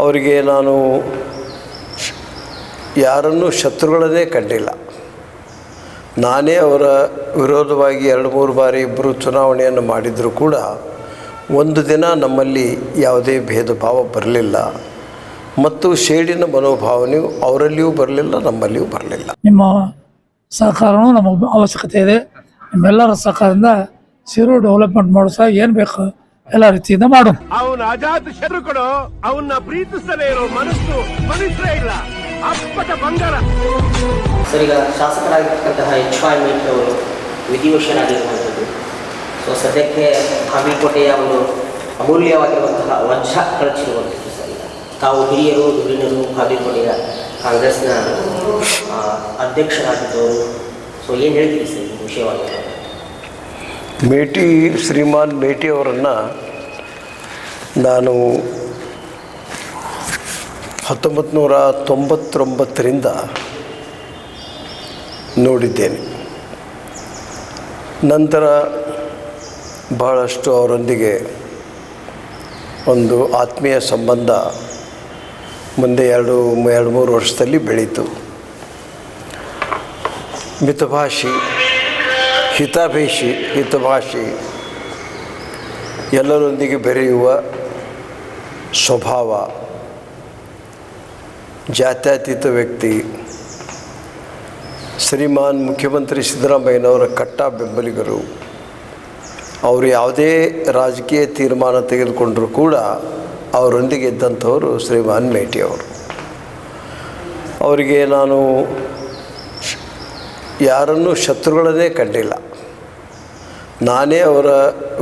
ಅವರಿಗೆ ನಾನು ಯಾರನ್ನು ಶತ್ರುಗಳನ್ನೇ ಕಂಡಿಲ್ಲ. ನಾನೇ ಅವರ ವಿರೋಧವಾಗಿ ಎರಡು ಮೂರು ಬಾರಿ ಇಬ್ಬರು ಚುನಾವಣೆಯನ್ನು ಮಾಡಿದರೂ ಕೂಡ ಒಂದು ದಿನ ನಮ್ಮಲ್ಲಿ ಯಾವುದೇ ಭೇದ ಭಾವ ಬರಲಿಲ್ಲ. ಮತ್ತು ಶೇಡಿನ ಮನೋಭಾವನೆಯು ಅವರಲ್ಲಿಯೂ ಬರಲಿಲ್ಲ, ನಮ್ಮಲ್ಲಿಯೂ ಬರಲಿಲ್ಲ. ನಿಮ್ಮ ಸಹಕಾರವೂ ನಮಗೆ ಅವಶ್ಯಕತೆ ಇದೆ. ನಿಮ್ಮೆಲ್ಲರ ಸಹಕಾರದಿಂದ ಸಿರು ಡೆವಲಪ್ಮೆಂಟ್ ಮಾಡೋ ಸಹ ಏನು ಬೇಕು? ಎಲ್ಲ ರೀತಿಯಿಂದ ಮಾಡೋಣ. ಅವನ ಅಜಾತ ಶತ್ರುಗಳು ಅವನ್ನ ಪ್ರೀತಿಸದೇ ಇರೋ ಮನಸ್ಸು ಮನುಷ್ಯ ಇಲ್ಲ. ಅಪ್ಪಟ ಬಂಗಾರ. ಸರ್ ಈಗ ಶಾಸಕರಾಗಿರ್ತಕ್ಕಂತಹ ಎಚ್ ವೈ ಮೇಟಿ ಅವರು ವಿಧಿವಶರಾಗಿರುವಂಥದ್ದು ಸೊ ಸದ್ಯಕ್ಕೆ ಬಾಗಲಕೋಟೆಯ ಒಂದು ಅಮೂಲ್ಯವಾಗಿರುವಂತಹ ವಜ್ರ ಕಳಚಿರುವಂಥದ್ದು ಸರ್ ಈಗ. ತಾವು ಹಿರಿಯರು ಧುರೀಣರು ಬಾಗಲಕೋಟೆಯ ಕಾಂಗ್ರೆಸ್ನ ಅಧ್ಯಕ್ಷರಾಗಿದ್ದವರು. ಸೊ ಏನು ಹೇಳ್ತೀರಿ ಸರ್ ಈ ವಿಷಯವಾಗಿ? ಮೇಟಿ ಶ್ರೀಮಾನ್ ಮೇಟಿ ಅವರನ್ನು ನಾನು ಹತ್ತೊಂಬತ್ತು ನೂರ ತೊಂಬತ್ತೊಂಬತ್ತರಿಂದ ನೋಡಿದ್ದೇನೆ. ನಂತರ ಬಹಳಷ್ಟು ಅವರೊಂದಿಗೆ ಒಂದು ಆತ್ಮೀಯ ಸಂಬಂಧ ಮುಂದೆ ಎರಡು ಎರಡು ಮೂರು ವರ್ಷದಲ್ಲಿ ಬೆಳೀತು. ಮಿತಭಾಷಿ ಹಿತಭೇಷಿ, ಹಿತಭಾಷಿ ಎಲ್ಲರೊಂದಿಗೆ ಬೆರೆಯುವ ಸ್ವಭಾವ, ಜಾತ್ಯತೀತ ವ್ಯಕ್ತಿ ಶ್ರೀಮಾನ್ ಮುಖ್ಯಮಂತ್ರಿ ಸಿದ್ದರಾಮಯ್ಯನವರ ಕಟ್ಟ ಬೆಂಬಲಿಗರು. ಅವರು ಯಾವುದೇ ರಾಜಕೀಯ ತೀರ್ಮಾನ ತೆಗೆದುಕೊಂಡರೂ ಕೂಡ ಅವರೊಂದಿಗೆ ಇದ್ದಂಥವರು ಶ್ರೀಮಾನ್ ಮೇಟಿ ಅವರು. ಅವರಿಗೆ ನಾನು ಯಾರನ್ನೂ ಶತ್ರುಗಳನ್ನೇ ಕಂಡಿಲ್ಲ. ನಾನೇ ಅವರ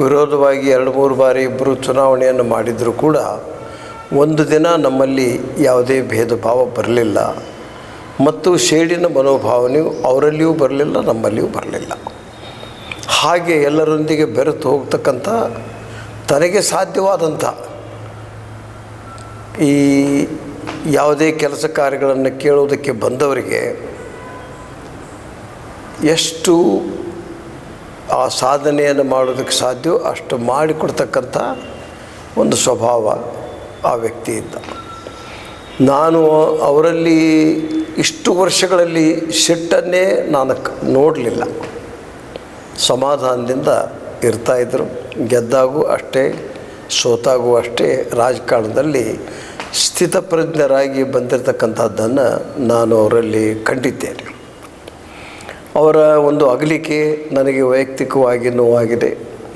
ವಿರೋಧವಾಗಿ ಎರಡು ಮೂರು ಬಾರಿ ಇಬ್ಬರು ಚುನಾವಣೆಯನ್ನು ಮಾಡಿದರೂ ಕೂಡ ಒಂದು ದಿನ ನಮ್ಮಲ್ಲಿ ಯಾವುದೇ ಭೇದ ಭಾವ ಬರಲಿಲ್ಲ. ಮತ್ತು ಶೇಡಿನ ಮನೋಭಾವನೆಯು ಅವರಲ್ಲಿಯೂ ಬರಲಿಲ್ಲ, ನಮ್ಮಲ್ಲಿಯೂ ಬರಲಿಲ್ಲ. ಹಾಗೆ ಎಲ್ಲರೊಂದಿಗೆ ಬೆರೆತು ಹೋಗ್ತಕ್ಕಂಥ ತನಗೆ ಸಾಧ್ಯವಾದಂಥ ಈ ಯಾವುದೇ ಕೆಲಸ ಕಾರ್ಯಗಳನ್ನು ಕೇಳುವುದಕ್ಕೆ ಬಂದವರಿಗೆ ಎಷ್ಟು ಆ ಸಾಧನೆಯನ್ನು ಮಾಡೋದಕ್ಕೆ ಸಾಧ್ಯವೋ ಅಷ್ಟು ಮಾಡಿಕೊಡ್ತಕ್ಕಂಥ ಒಂದು ಸ್ವಭಾವ ಆ ವ್ಯಕ್ತಿ ಇದ್ದ ನಾನು ಅವರಲ್ಲಿ ಇಷ್ಟು ವರ್ಷಗಳಲ್ಲಿ ಸಿಟ್ಟನ್ನೇ ನಾನು ನೋಡಲಿಲ್ಲ. ಸಮಾಧಾನದಿಂದ ಇರ್ತಾಯಿದ್ರು ಗೆದ್ದಾಗೂ ಅಷ್ಟೇ, ಸೋತಾಗೂ ಅಷ್ಟೇ ರಾಜಕಾರಣದಲ್ಲಿ ಸ್ಥಿತಪ್ರಜ್ಞರಾಗಿ ಬಂದಿರತಕ್ಕಂಥದ್ದನ್ನು ನಾನು ಅವರಲ್ಲಿ ಕಂಡಿದ್ದೇನೆ. ಅವರ ಒಂದು ಅಗಲಿಕೆ ನನಗೆ ವೈಯಕ್ತಿಕವಾಗಿ ನೋವಾಗಿದೆ.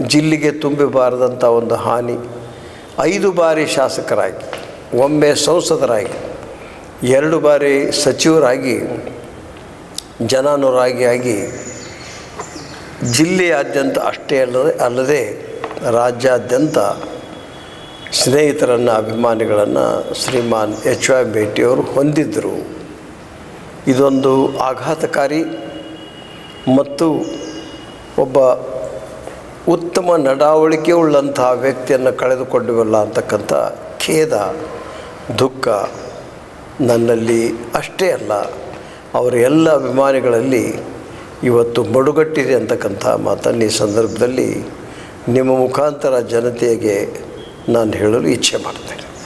ಜಿಲ್ಲೆಗೆ ತುಂಬಿಬಾರದಂಥ ಒಂದು ಹಾನಿ ಐದು ಬಾರಿ ಶಾಸಕರಾಗಿ, ಒಮ್ಮೆ ಸಂಸದರಾಗಿ, ಎರಡು ಬಾರಿ ಸಚಿವರಾಗಿ, ಜನಾನುರಾಗಿ ಆಗಿ ಜಿಲ್ಲೆಯಾದ್ಯಂತ ಅಷ್ಟೇ ಅಲ್ಲದೆ ಅಲ್ಲದೆ ರಾಜ್ಯಾದ್ಯಂತ ಸ್ನೇಹಿತರನ್ನು, ಅಭಿಮಾನಿಗಳನ್ನು ಶ್ರೀಮಾನ್ ಎಚ್ ವೈ ಭೇಟಿಯವರು ಹೊಂದಿದ್ದರು ಇದೊಂದು ಆಘಾತಕಾರಿ ಮತ್ತು ಒಬ್ಬ ಉತ್ತಮ ನಡಾವಳಿಕೆ ಉಳ್ಳಂತಹ ವ್ಯಕ್ತಿಯನ್ನು ಕಳೆದುಕೊಂಡಿವಲ್ಲ ಅಂತಕ್ಕಂಥ ಖೇದ, ದುಃಖ ನನ್ನಲ್ಲಿ ಅಷ್ಟೇ ಅಲ್ಲ, ಅವರ ಎಲ್ಲ ಅಭಿಮಾನಿಗಳಲ್ಲಿ ಇವತ್ತು ಮಡುಗಟ್ಟಿದೆ ಅಂತಕ್ಕಂಥ ಮಾತನ್ನು ಈ ಸಂದರ್ಭದಲ್ಲಿ ನಿಮ್ಮ ಮುಖಾಂತರ ಜನತೆಗೆ ನಾನು ಹೇಳಲು ಇಚ್ಛೆ ಮಾಡ್ತೇನೆ.